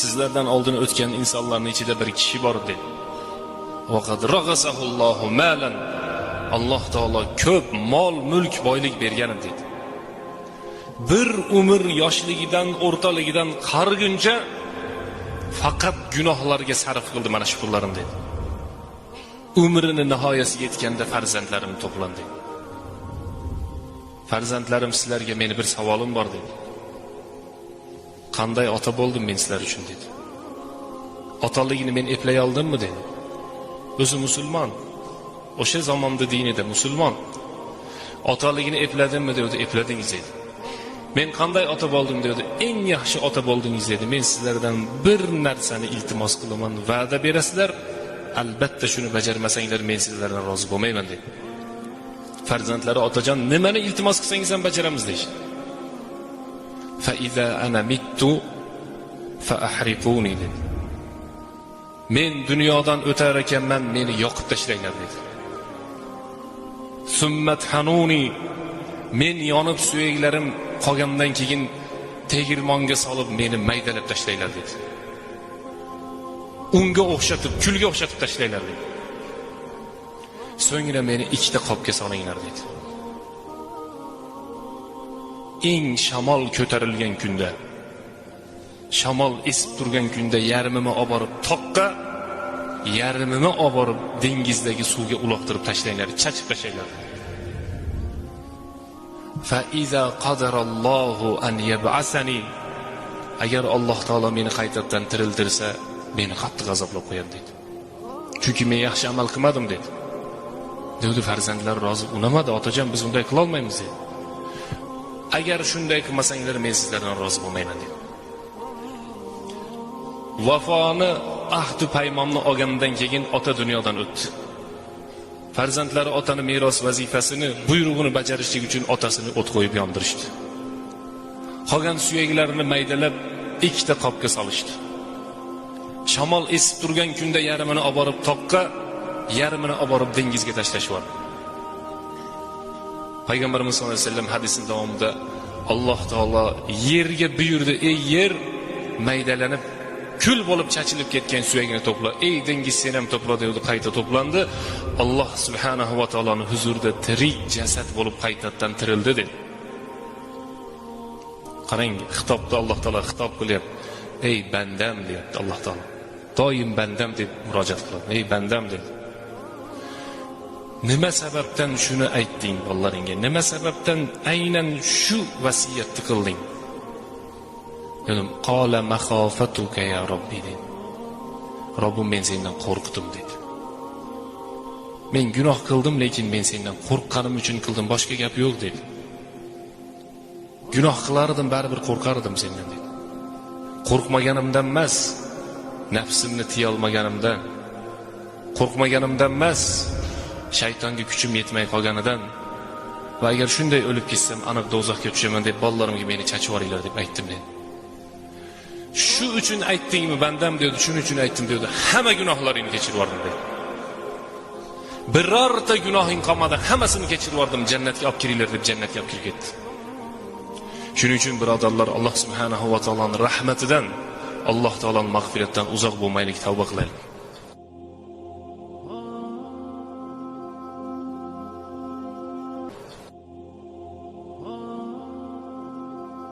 sizlardan oldin o'tgan insonlarning ichida bir kishi bor dedi. Malan. Alloh taolo ko'p mol mulk boylik bergan dedi. Bir umr yoshligidan o'rtaligidan qariguncha faqat gunohlarga sarf qildi mana shu pullarim dedi. Umrini nihoyasiga yetganda farzandlarim to'plandi. Farzandlarim sizlarga meni bir savolim bor dedi. Qanday ota bo'ldim men sizlar uchun dedi. Otaligini men eplay oldimmi dedi. O'zi musulmon. O'sha zamonda dinida musulmon. Otaligini epladimmi dedi. Epladingiz dedi. Men qanday ota bo'ldim dedi. Eng yaxshi ota bo'ldingiz dedi. Men sizlardan bir narsani iltimos qilaman va'da berasizlar. Albatta shuni bajarmasanglar men sizlardan rozi bo'lmayman dedi. Farzandlari otajon nimani iltimos qilsangiz ham bajaramiz deyishdi. فإذا أنا مت فأحرقوني dedi men dunyodan o'tar ekanman meni yoqib tashlanglar dedi summat hanuni men yonib suyaklarim qolgandan keyin tegirmonga solib meni maydalab tashlanglar dedi unga o'xshatib kulga o'xshatib tashlanglar dedi so'ngra meni ikkita qopga solinglar dedi eng shamol ko'tarilgan kunda shamol esib turgan kunda yarmini olib borib toqqa yarmini olib borib dengizdagi suvga uloqtirib tashlanglar chachib tashlanglar فإذا قدر الله أن يبعثني agar alloh taolo meni qaytadan tiriltirsa meni qattiq azoblab qo'yadi dedi chunki men yaxshi amal qilmadim dedi dedi farzandlar rozi unamadi otajon biz unday qilolmaymiz dedi Agar shunday qilmasanglar men sizlardan rozi bo'lmayman dedi. Vafoni ahdi paymonni olgandan keyin ota dunyodan o'tdi. Farzandlari otani meros vazifasini buyrug'ini bajarishlik uchun otasini o't qo'yib yondirishdi. Qolgan suyaklarini maydalab ikkita qopga solishdi. Shamol esib turgan kunda yarmini olib borib toqqa yarmini olib borib dengizga tashlashib yubordi payg'ambarimiz sallallohu alayhi vasallam hadisini davomida alloh taolo yerga buyurdi ey yer maydalanib kul bo'lib chachilib ketgan suyagini to'pla. Ey dengiz sen ham to'pla dedi qayta to'plandi alloh subhanahu va taoloni huzurida tirik jasad bo'lib qaytadan tirildi dedi. Qarang xitobda alloh taolo xitob qilyapti. Ey bandam deyapti alloh taolo doim bandam deb murojaat qiladi. Ey bandam dedi nima sababdan shuni aytding bolalaringga? Nima sababdan aynan shu vasiyatni qilding? Dedim qola mahofatuka ya robbi dedi. Robbim men sendan qo'rqdim dedi. Men gunoh qildim lekin men sendan qo'rqqanim uchun qildim boshqa gap yo'q dedi. Gunoh qilardim baribir qo'rqardim sendan dedi. Qo'rqmaganimdan emas nafsimni tiyolmaganimdan qo'rqmaganimdan emas shaytonga kuchim yetmay qolganidan va agar shunday o'lib ketsam aniq do'zaxga tushaman deb bolalarimga meni chachib yuboringlar deb aytdim men. Shu uchun aytdingmi bandam dedi shuning uchun aytdim dedi. Hamma gunohlaringni kechirib yubordim dedi. Birorta gunohing qolmadi hammasini kechirib yubordim jannatga olib kiringlar deb jannatga olib kirib ketdi. Shuning uchun birodarlar alloh subhanahu va taoloni rahmatidan alloh taoloni mag'firatidan uzoq bo'lmaylik tavba qilaylik.